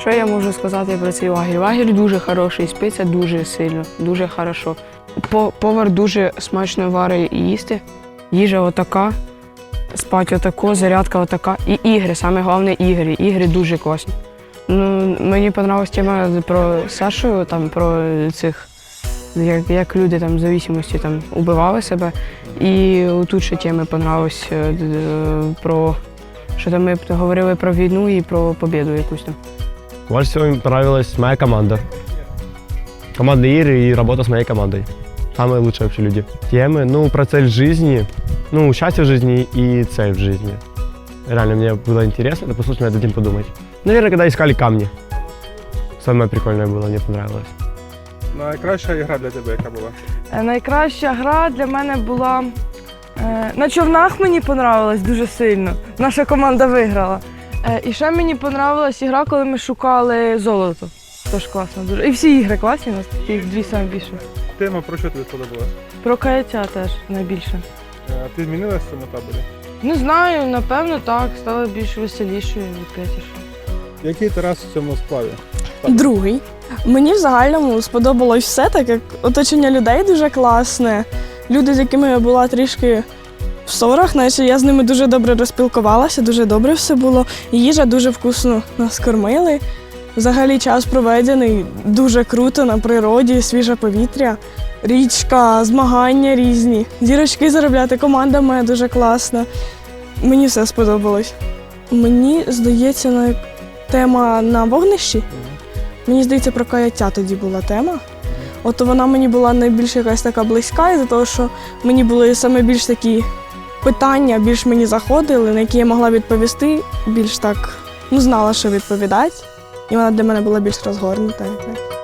Що я можу сказати про цей лагерь? Лагерь дуже хороший, спиться дуже сильно, дуже хорошо. Повар дуже смачно варить їсти. Їжа отака, спать отако, зарядка отака. І ігри, саме головне ігри. Ігри дуже класні. Ну, мені подобалась тема про Сашу, там, про цих, як, як люди там в зависимості там убивали себе. І тут ще теми понравилось е, д- про що там ми говорили про війну і про побіду якусь там. Больше всего мне понравилась моя команда. Командные игры и работа с моей командой. Самые лучшие вообще люди. Темы, ну, про цель жизни, ну, счастье в жизни и цель в жизни. Реально, мне было интересно, это послушать над этим подумать. Наверное, когда искали камни. Самое прикольное было, мне понравилось. Найкраща ігра для тебе, яка була? Е, Найкраща гра для мене була е, на човнах мені понравилась дуже сильно. Наша команда виграла. Е, і ще мені понравилась ігра, коли ми шукали золото. Тож класно дуже. І всі ігри класні, у нас ті дві самі більше. Тема про що тобі сподобалась? Про каяття теж найбільше. Е, Ти змінилась в цьому таборі? Не знаю, напевно, так, стало більш веселішою, відкритішою. Який ти раз в цьому сплаві? Другий. Мені в загальному сподобалось все, так як оточення людей дуже класне. Люди, з якими я була трішки в ссорах, наче я з ними дуже добре розпілкувалася, дуже добре все було. Їжа дуже вкусно нас кормили. Взагалі час проведений дуже круто на природі, свіже повітря, річка, змагання різні. Зірочки заробляти, команда моя дуже класна. Мені все сподобалось. Мені здається, на тема на вогнищі. Мені здається, про каяття тоді була тема. От вона мені була найбільш якась така близька, із-за того, що мені були саме більш такі питання, більш мені заходили, на які я могла відповісти, більш так ну, знала, що відповідати. І вона для мене була більш розгорнута. якась.